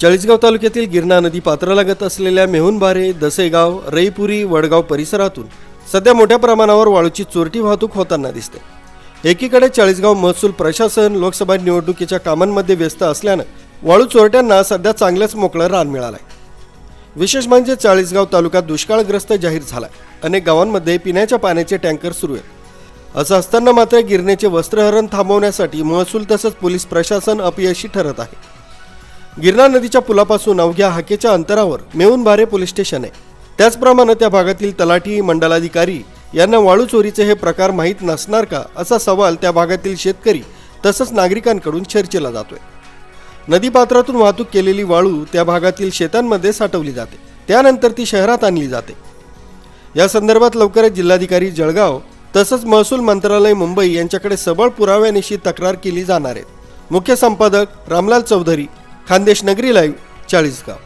चाळीसगाव तालुक्यातील गिरणा नदी पात्रालागत असलेल्या मेहुणबारे दसेगाव रईपुरी वडगाव परिसरातून सध्या मोठ्या प्रमाणावर वाळूची चोरटी वाहतूक होताना दिसते. एकीकडे चाळीसगाव महसूल प्रशासन लोकसभा निवडणुकीच्या कामांमध्ये व्यस्त असल्यानं वाळू चोरट्यांना सध्या चांगलंच मोकळं रान मिळालंय. विशेष म्हणजे चाळीसगाव तालुका दुष्काळग्रस्त जाहीर झाला अनेक गावांमध्ये पिण्याच्या पाण्याचे टँकर सुरू आहेत. असं असताना मात्र गिरणेचे वस्त्रहरण थांबवण्यासाठी महसूल तसंच पोलीस प्रशासन अपयशी ठरत आहे. गिरणा नदीच्या पुलापासून अवघ्या हाकेच्या अंतरावर मेऊनबारे पोलीस स्टेशन आहे. त्याचप्रमाणे त्या भागातील तलाठी मंडलाधिकारी यांना वाळू चोरीचे हे प्रकार माहीत नसणार का असा सवाल त्या भागातील शेतकरी तसंच नागरिकांकडून चर्चेला जातोय. नदीपात्रातून वाहतूक केलेली वाळू त्या भागातील शेतांमध्ये साठवली जाते. त्यानंतर ती शहरात आणली जाते. या संदर्भात लवकरच जिल्हाधिकारी जळगाव तसंच महसूल मंत्रालय मुंबई यांच्याकडे सबळ पुराव्यानिशी तक्रार केली जाणार आहे. मुख्य संपादक रामलाल चौधरी खानदेश नगरी लाईव्ह चाळीसगाव.